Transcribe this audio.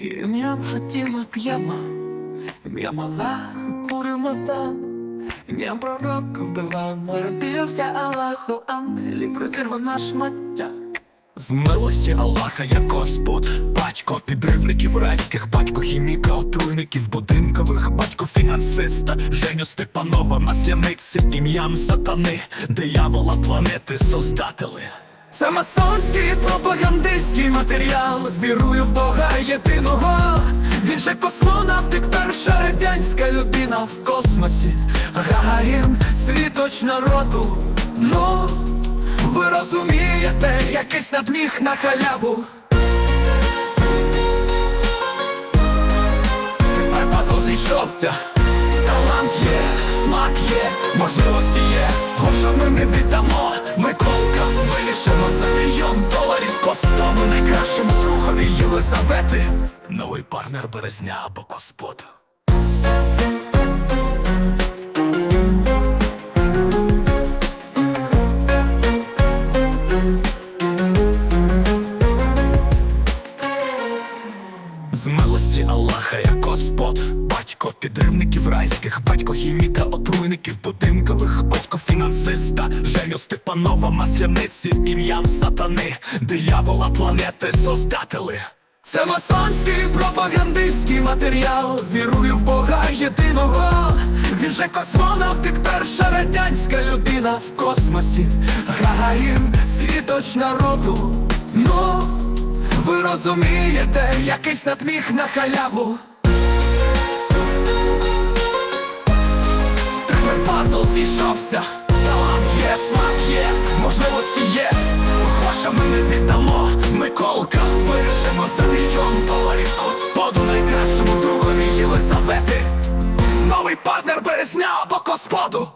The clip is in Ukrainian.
Ім'я хотіла п'ємо, ім'я мала куримо там, ім'я пророка вбила мордив я Аллаху ангелів розірвана шмаття. З милості Аллаха я Господь, батько підривників райських, батько хіміка, отруйників будинкових, батько фінансиста, Женю Степанова, масляниці, ім'ям сатани, диявола планети создатели. Це масонський пропагандистський матеріал. Вірую в Бога єдиного. Він же космонавтик, перша радянська людина в космосі. Гагарін, світоч народу. Ну, ви розумієте, якийсь надміг на халяву. Тепер пазл зійшовся. Талант є, смак є, можливості є, гроша ми не віддамо. Миколка вирішимо за мільйон доларів костому найкращому другові Єлизавети. Новий партнер березня або господ. Милості Аллаха я Господ Батько підривників райських, батько хіміка, отруйників будинкових, батько фінансиста, Женю Степанова, масляниці, ім'ям сатани, диявола планети создатели. Це масонський пропагандистський матеріал. Вірую в Бога єдиного. Він же космонавтик, перша радянська людина в космосі. Гагарін, світоч народу. Ну, розумієте, якийсь надміх на халяву. Тепер пазл зійшовся, талант є, смак є, можливості є. Хоша ми не віддамо, Ми колка вирішимо за мільйон доларів господу найкращому другові Єлизавети. Новий партнер березня або господу.